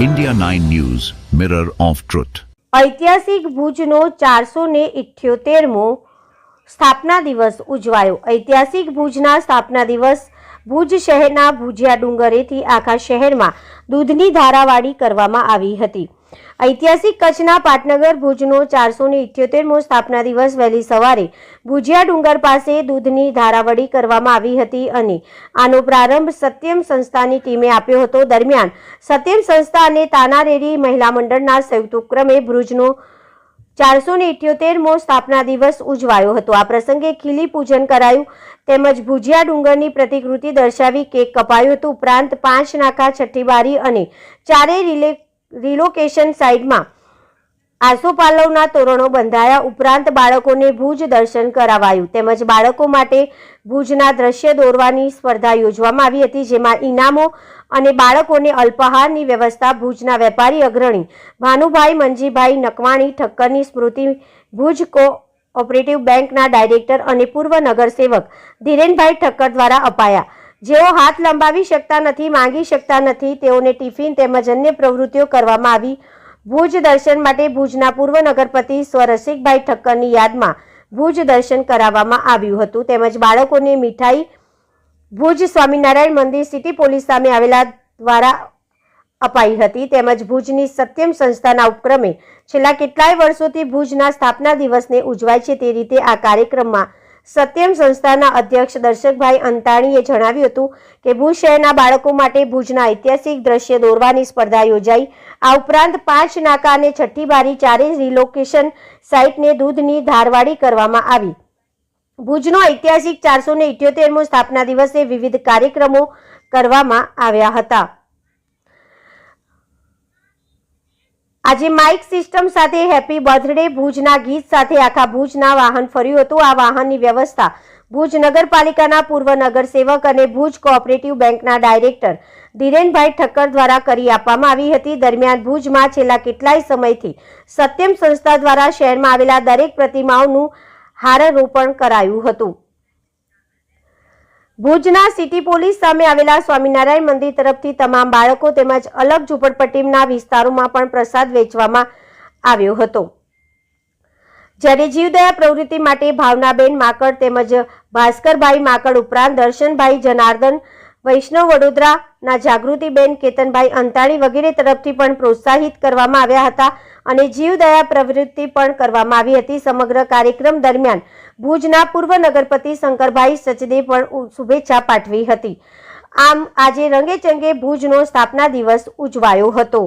India 9 News, Mirror of Truth. ઐતિહાસિક ભુજનો ચારસો ને ઇઠ્યોતેરમો સ્થાપના દિવસ ઉજવાયો ઐતિહાસિક ભુજના સ્થાપના દિવસ ભુજ શહેરના ભુજિયા ડુંગરેથી આખા શહેરમાં દૂધની ધારાવાળી કરવામાં આવી હતી ઐતિહાસિક કચ્છના પાટનગર ભુજનો ચારસો ને ઇઠ્યોતેરમો સ્થાપના દિવસ વહેલી સવારે ભુજિયા ડુંગર પાસે દૂધની ધારાવડી કરવામાં આવી હતી અને આનો પ્રારંભ સત્યમ સંસ્થાની ટીમે આપ્યો હતો. દરમિયાન સત્યમ સંસ્થા અને તાનારેરી મહિલા મંડળના સંયુક્ત ઉપક્રમે ભુજનો ચારસો ને ઇઠ્યોતેરમો સ્થાપના દિવસ ઉજવાયો હતો. આ પ્રસંગે ખીલી પૂજન કરાયું તેમજ ભુજિયા ડુંગરની પ્રતિકૃતિ દર્શાવી કેક કપાયું હતું. ઉપરાંત પાંચ નાકા, છઠ્ઠી બારી અને ચારેય રિલે રિલોકેશન સાઇડમાં આસોપાલવના તોરણો બંધાયા. ઉપરાંત બાળકોને ભુજ દર્શન કરાવાયું. તેમજ બાળકો માટે ભુજના દ્રશ્ય દોરવાની સ્પર્ધા યોજવામાં આવી હતી, જેમાં ઇનામો અને બાળકોને અલ્પાહારની વ્યવસ્થા, ભુજના વેપારી અગ્રણી ભાનુભાઈ મંજીભાઈ નકવાણી, ઠક્કરની સ્મૃતિ, ભુજ કો ઓપરેટિવ બેંકના ડાયરેક્ટર અને પૂર્વ નગરસેવક ધીરેનભાઈ ઠક્કર દ્વારા અપાયા. જેઓ હાથ લંબાવી શકતા નથી, માંગી શકતા નથી, તેઓને ટિફિન તેમજ અન્ય પ્રવૃત્તિઓ કરવામાં આવી. ભુજ દર્શન માટે ભુજના પૂર્વ નગરપતિ સ્વરસિકભાઈ ઠક્કરની યાદમાં ભુજ દર્શન કરાવવામાં આવ્યું હતું. તેમજ બાળકોને મીઠાઈ, ભુજ સ્વામિનારાયણ મંદિર સિટી પોલીસ સામે આવેલા દ્વારા અપાઈ હતી. તેમજ ભુજની સત્યમ સંસ્થાના ઉપક્રમે છેલ્લા કેટલાય વર્ષોથી ભુજના સ્થાપના દિવસને ઉજવાય છે તે રીતે આ કાર્યક્રમમાં સત્યમ સંસ્થાના અધ્યક્ષ દર્શકભાઈ અંતાણીએ જણાવ્યું હતું કે ભુજ શહેરના બાળકો માટે ભુજના ઐતિહાસિક દ્રશ્ય દોરવાની સ્પર્ધા યોજાઈ. આ ઉપરાંત પાંચ નાકા અને છઠ્ઠી બારી ચારેય રિલોકેશન સાઇટને દૂધની ધારવાડી કરવામાં આવી. ભુજનો ઐતિહાસિક ચારસો ને સ્થાપના દિવસે વિવિધ કાર્યક્રમો કરવામાં આવ્યા હતા. આજે માઇક સિસ્ટમ સાથે હેપી બર્થડે ભુજના ગીત સાથે આખા ભુજના વાહન ફર્યું હતું. આ વાહનની વ્યવસ્થા ભુજ નગરપાલિકાના પૂર્વ નગરસેવક અને ભુજ કોઓપરેટિવ બેંકના ડાયરેક્ટર ધીરેનભાઈ ઠક્કર દ્વારા કરી આપવામાં આવી હતી. દરમિયાન ભુજમાં છેલ્લા કેટલાય સમયથી સત્યમ સંસ્થા દ્વારા શહેરમાં આવેલા દરેક પ્રતિમાઓનું હારારોપણ કરાયું હતું. ભુજના સિટી પોલીસ સામે આવેલા સ્વામિનારાયણ મંદિર તરફથી તમામ બાળકો તેમજ અલગ ઝૂંપડપટ્ટીના વિસ્તારોમાં પણ પ્રસાદ વેચવામાં આવ્યો હતો. જ્યારે જીવદયા પ્રવૃત્તિ માટે ભાવનાબેન માકડ તેમજ ભાસ્કરભાઈ માકડ ઉપરાંત દર્શનભાઈ જનાર્દન વૈષ્ણવ વડોદરાના જાગૃતિબેન કેતનભાઈ અંતાણી વગેરે તરફથી પણ પ્રોત્સાહિત કરવામાં આવ્યા હતા અને જીવદયા પ્રવૃત્તિ પણ કરવામાં આવી હતી. સમગ્ર કાર્યક્રમ દરમિયાન ભુજના પૂર્વ નગરપતિ શંકરભાઈ સચદે પણ શુભેચ્છા પાઠવી હતી. આમ આજે રંગે ચંગે ભુજનો સ્થાપના દિવસ ઉજવાયો હતો.